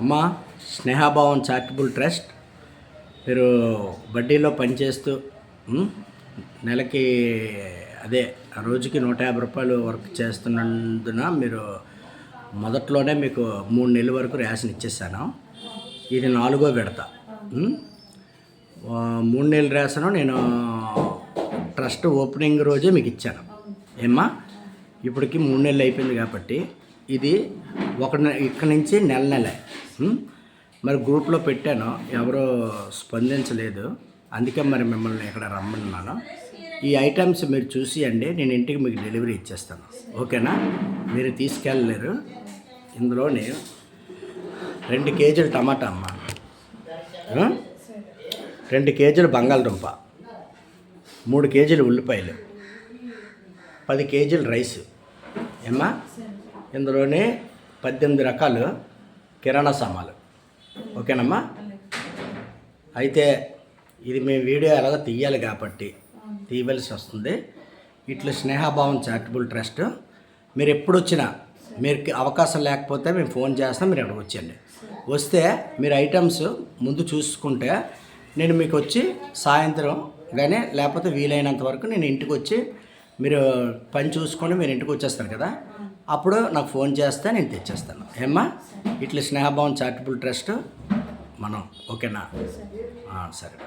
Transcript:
అమ్మ స్నేహభావం charitable trust. మీరు బడ్డీలో పనిచేస్తూ నెలకి అదే రోజుకి నూట యాభై రూపాయలు వర్క్ చేస్తున్నందున మీరు మొదట్లోనే మీకు మూడు నెలల వరకు రేషన్ ఇచ్చేసాను. ఇది నాలుగో విడత. మూడు నెలల రేషన్ నేను ట్రస్ట్ ఓపెనింగ్ రోజే మీకు ఇచ్చాను. ఏమ్మా ఇప్పటికి మూడు నెలలు అయిపోయింది కాబట్టి ఇది ఒక నె- ఇక్కడి నుంచి నెల నెలే. మరి గ్రూప్లో పెట్టాను. ఎవరో స్పందించలేదు. అందుకే మరి మిమ్మల్ని ఇక్కడ రమ్మన్నాను. ఈ ఐటమ్స్ మీరు చూసి అండి నేను ఇంటికి మీకు డెలివరీ ఇచ్చేస్తాను. ఓకేనా? మీరు తీసుకెళ్ళలేరు. ఇందులోని రెండు కేజీలు టమాటా అమ్మ. రెండు కేజీలు బంగాళదుంప. మూడు కేజీలు ఉల్లిపాయలు. పది కేజీలు రైస్. ఏమ్మా? ఇందులోనే పద్దెనిమిది రకాలు కిరాణా సామాన్లు. ఓకేనమ్మా? అయితే ఇది మేము వీడియో ఎలాగో తీయాలి కాబట్టి తీయవలసి వస్తుంది. ఇట్లా స్నేహభావం చారిటబుల్ ట్రస్ట్ మీరు ఎప్పుడు వచ్చినా మీరు అవకాశం లేకపోతే మేము ఫోన్ చేస్తాం మీరు ఇక్కడికి వచ్చేయండి. వస్తే మీరు ఐటమ్స్ ముందు చూసుకుంటే నేను మీకు వచ్చి సాయంత్రం కానీ లేకపోతే వీలైనంత వరకు నేను ఇంటికి వచ్చి మీరు పని చూసుకొని మీరు ఇంటికి వచ్చేస్తారు కదా? అప్పుడు నాకు ఫోన్ చేస్తే నేను తెచ్చేస్తాను. ఏమ్మా? ఇట్లా స్నేహభావం చారిటబుల్ ట్రస్ట్ మనం ఓకేనా? సరే.